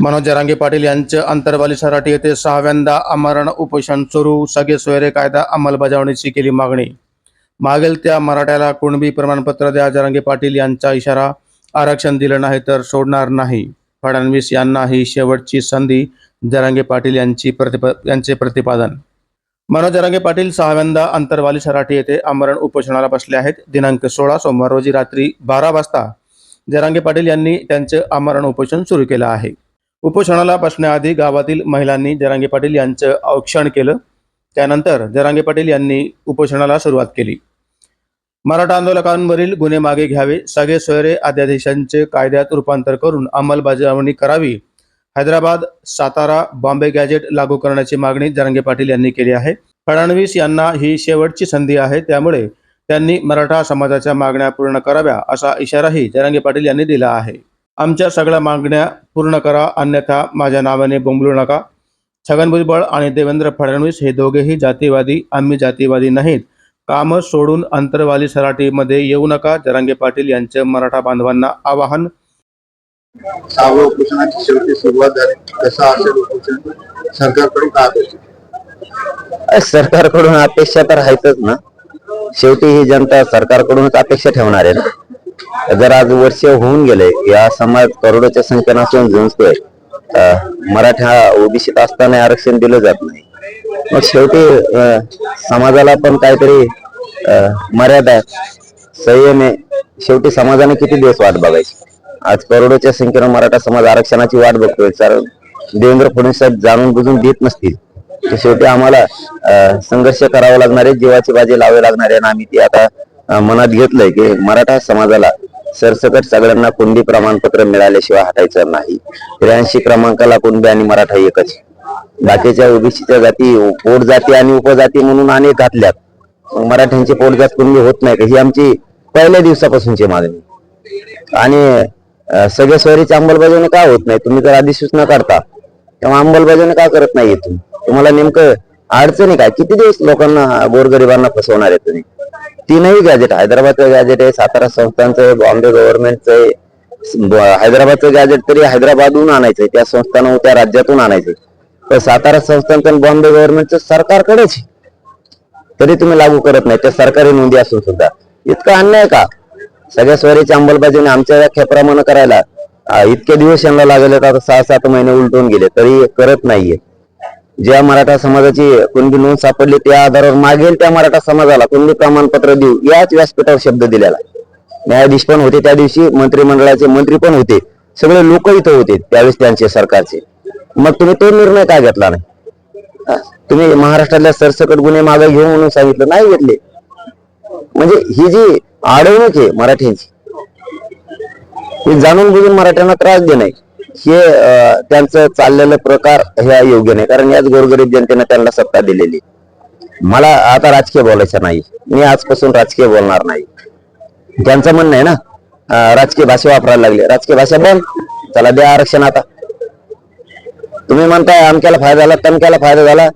मनोज जरांगे पाटील यांचं अंतरवाली सराटी येथे सहाव्यांदा आमरण उपोषण सुरू. सगळे सोयरे कायदा अंमलबजावणीची केली मागणी. मागेल त्या मराठ्याला कुणबी प्रमाणपत्र द्या जरांगे पाटील यांचा इशारा. आरक्षण दिलं नाही तर सोडणार नाही. फडणवीस यांना ही शेवटची संधी जरांगे पाटील यांची प्रतिप यांचे प्रतिपादन. मनोज जरांगे पाटील सहाव्यांदा अंतरवाली सराठी येथे आमरण उपोषणाला बसले आहेत. दिनांक सोळा सोमवार रोजी रात्री बारा वाजता जरांगे पाटील यांनी त्यांचे आमरण उपोषण सुरू केलं आहे. उपोषणाला बसण्याआधी गावातील महिलांनी जरांगे पाटील यांचं औक्षण केलं. त्यानंतर जरांगे पाटील यांनी उपोषणाला सुरुवात केली. मराठा आंदोलकांवरील गुन्हे मागे घ्यावे सगळे सोयरे अध्यादेशांचे कायद्यात रूपांतर करून अंमलबजावणी करावी हैदराबाद सातारा बॉम्बे गॅजेट लागू करण्याची मागणी जरांगे पाटील यांनी केली आहे. फडणवीस यांना ही शेवटची संधी आहे त्यामुळे त्यांनी मराठा समाजाच्या मागण्या पूर्ण कराव्या असा इशाराही जरांगे पाटील यांनी दिला आहे. आमच्या सगळ्या मागण्या पूर्ण करा अन्यथा माझ्या नावाने बोंबलू नका. छगन भुजबळ आणि देवेंद्र फडणवीस हे दोघेही जातीवादी आम्ही जातीवादी नाहीत. काम सोडून अंतरवाली सराटीमध्ये येऊ नका जरांगे पाटील यांचे मराठा बांधवांना आवाहन. सहाव्या उपोषणाची शेवटी सुरुवात झाली. कसं असेल उपोषण? सरकारकडून काय अपेक्षा? सरकारकडून अपेक्षा तर आहेतच ना. शेवटी ही जनता सरकारकडूनच अपेक्षा ठेवणार आहे ना? जर आज वर्ष होऊन गेले या समाज करोडोच्या संख्येनं असून झुंजतोय मराठा ओबीसीत असताना आरक्षण दिलं जात नाही. मग शेवटी अं, समाजाला पण काहीतरी अं, मर्यादा संयम आहे शेवटी समाजाने किती दिवस वाट बघायची? आज करोडोच्या संख्येनं मराठा समाज आरक्षणाची वाट बघतोय कारण देवेंद्र फडणवीस साहेब जाणून बुजून देत नसतील. तर शेवटी आम्हाला संघर्ष करावा लागणार आहे जीवाची बाजी लावावी लागणार आहे आणि आम्ही ती आता मनात घेतलंय की मराठा समाजाला सरसकट सगळ्यांना कुणबी प्रमाणपत्र मिळाल्याशिवाय हटायचं नाही. त्र्याऐंशी क्रमांकाला कुणबी आणि मराठा एकच. बाकीच्या ओबीसीच्या जाती पोट जाती आणि उपजाती म्हणून अनेक घातल्यात. मराठ्यांची पोटजात कुणबी होत नाही का? ही आमची पहिल्या दिवसापासूनची मागणी. आणि सगळ्या सोयरीची अंमलबजावणी का होत नाही? तुम्ही जर अधिसूचना काढता तेव्हा अंमलबजावणी का करत नाही तुम्ही तुम्हाला नेमकं अडचणी काय? किती दिवस लोकांना गोरगरिबांना फसवणार आहे तुम्ही? तीनही गॅजेट हैदराबादचं गॅजेट आहे सातारा संस्थांचं आहे बॉम्बे गव्हर्नमेंटचं आहे हैदराबादचं गॅजेट तरी हैदराबादहून आहे त्या संस्थानं त्या राज्यातून आणायचंय. तर सातारा संस्थांचं बॉम्बे गव्हर्नमेंटचं सरकारकडेच आहे. तरी तुम्ही लागू करत नाही त्या सरकारी नोंदी असून सुद्धा. इतका अन्याय का? सगळ्या स्वरीच्या अंमलबजावणी आमच्या या खेप्रमाणे करायला इतके दिवस यांना लागले तर आता सहा सात महिने उलटून गेले तरी करत नाहीये. ज्या मराठा समाजाची कुणबी नोंद सापडली त्या आधारावर मागेल त्या मराठा समाजाला कुणबी प्रमाणपत्र देऊ याच व्यासपीठावर शब्द दिलेला न्यायाधीश पण होते त्या दिवशी मंत्रिमंडळाचे मंत्री पण होते. सगळे लोक इथं होते त्यावेळेस त्यांचे सरकारचे. मग तुम्ही तो निर्णय का घेतला नाही? तुम्ही महाराष्ट्रातल्या सरसकट गुन्हे मागे घेऊ म्हणून सांगितलं नाही घेतले. म्हणजे ही जी अडवणूक आहे मराठ्यांची ही जाणून बुजून मराठ्यांना त्रास देणे हे त्यांचं चाललेलं प्रकार हे योग्य नाही. कारण याच गोरगरीब जनतेने त्यांना सत्ता दिलेली. मला आता राजकीय बोलायचं नाही. मी आजपासून राजकीय बोलणार नाही. त्यांचं म्हणणं आहे ना राजकीय भाषा वापरायला लागले. राजकीय भाषा बोल. चला द्या आरक्षण आता. तुम्ही म्हणताय अमक्याला फायदा झाला तमक्याला फायदा झाला.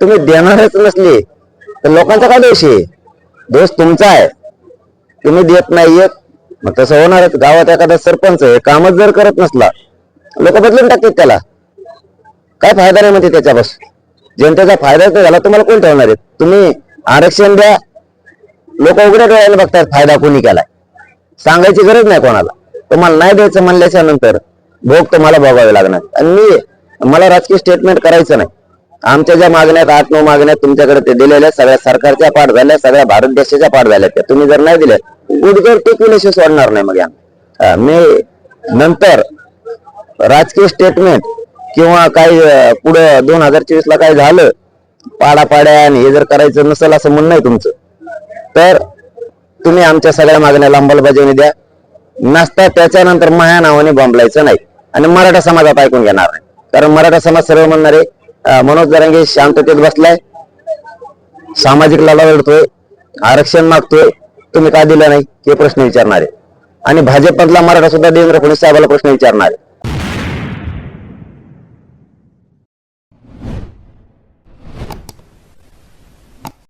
तुम्ही देणारच नसले. तर लोकांचा काय दोष आहे? दोष तुमचा आहे. तुम्ही देत नाहीये मग तसं होणारच. गावात एखादा सरपंच आहे कामच जर करत नसला लोक बदलून टाकतात त्याला. काय फायदा नाही म्हणते त्याच्यापासून जनतेचा फायदा तर झाला तुम्हाला कोण ठेवणार आहे? तुम्ही आरक्षण द्या. लोक उघड्या डोळ्याने बघतात फायदा कोणी केलाय. सांगायची गरज नाही कोणाला. तुम्हाला नाही द्यायचं म्हणल्याच्या नंतर भोग तुम्हाला भोगावे लागणार. आणि मी मला राजकीय स्टेटमेंट करायचं नाही. आमच्या ज्या मागण्यात आठ नऊ मागण्यात तुमच्याकडे ते दिलेल्या सगळ्या सरकारच्या पाठ झाल्या सगळ्या भारत देशाच्या पाठ झाल्या त्या तुम्ही जर नाही दिल्या उडकर टिकविल्याशिवाय सोडणार नाही मग या. मी नंतर राजकीय स्टेटमेंट किंवा काही पुढं दोन हजार चोवीस ला काय झालं पाडापाड्या आणि हे जर करायचं नसेल असं म्हणणं आहे तुमचं तर तुम्ही आमच्या सगळ्या मागण्याला अंमलबजावणी द्या. नसता त्याच्यानंतर माया नावाने बॉम्बलायचं नाही. आणि मराठा समाजात ऐकून घेणार नाही. कारण मराठा समाज सर्व म्हणणारे मनोज जरांगे शांततेत बसलाय सामाजिक लढा लढतोय आरक्षण मागतोय तुम्ही का दिलं नाही? हे प्रश्न विचारणार. आहे आणि भाजपमधला मराठा सुद्धा देवेंद्र फडणवीस साहेबाला प्रश्न विचारणार. आहे